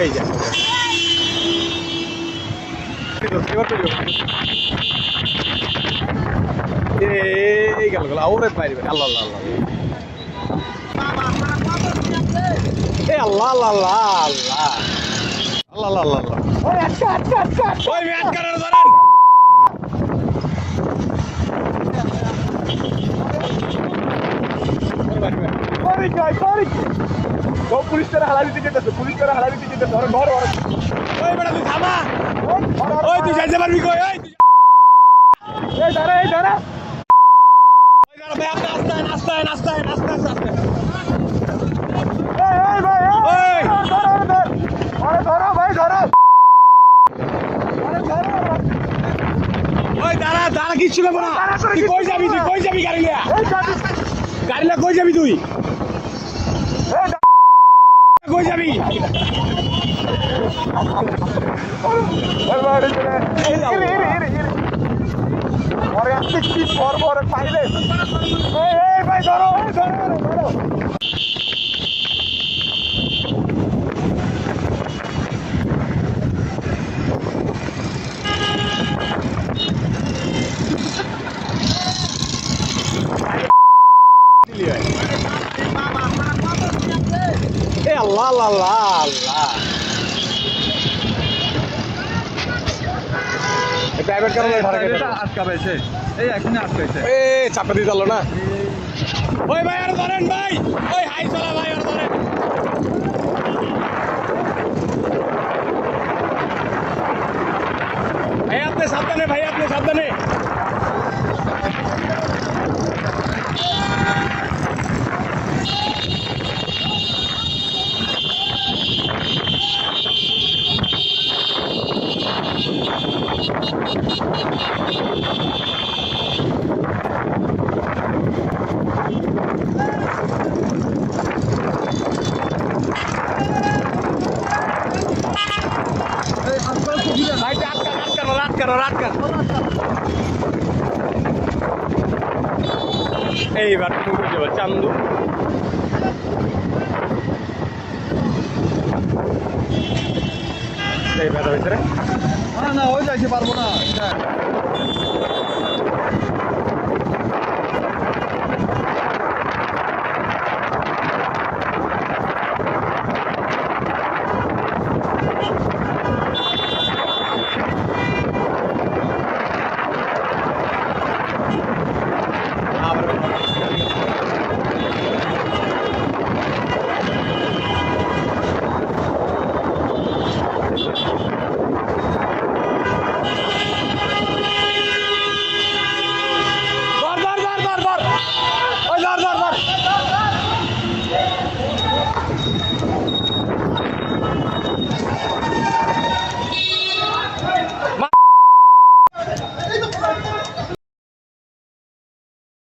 এই যে। এই গেল গেল। বাইরে বাইরে আল্লাহ আল্লাহ আল্লাহ। এ আল্লাহ আল্লাহ আল্লাহ আল্লাহ। আল্লাহ আল্লাহ আল্লাহ ওই ওই ম্যাচ কাটার ধরেন পরিচয় পরিচয় সব পুলিশ করে হালা দিতে যেতেছে পুলিশ করে হালা দিতে যেতেছে ধরো ধরো ওই বেটা তুই থামা। ওই তুই যাইতে পারবি কই? ওই এই দাঁড়া এই দাঁড়া ওই দাঁড়া ভাই আপনি আস্তে আস্তে আস্তে আস্তে আস্তে আস্তে এই এই ভাই এই ধরো ধরো আরে ধরো ভাই ধরো। আরে ধরো ওই দাঁড়া দাঁড়া কিচ্ছু নেব না। তুই কই যাবি তুই কই যাবি গাড়ি লিয়া গাড়ি লিয়া কই যাবি তুই? কই যাবি? পরে আসছে কি পর পর পাইলে এই এই ভাই ধরো এই ধরো ধরো এ আল্লাহ আল্লাহ আল্লাহ আল্লাহ প্রাইভেট কারণে আটকা এই এখনই আটকাইছে এ চাপা দিয়ে দিল না। ওই ভাই আর ধরেন ভাই। ওই হাই চলা ভাই আর ধরেন। ভাই আপনি সাবধানে ভাই আপনি সাবধানে ভাই রাত কানো রাত কানো রাত কানো এইবার তুমি যাব, চান্দু। এইবার ভিতরে। না না, ওই যাইতে পারব না।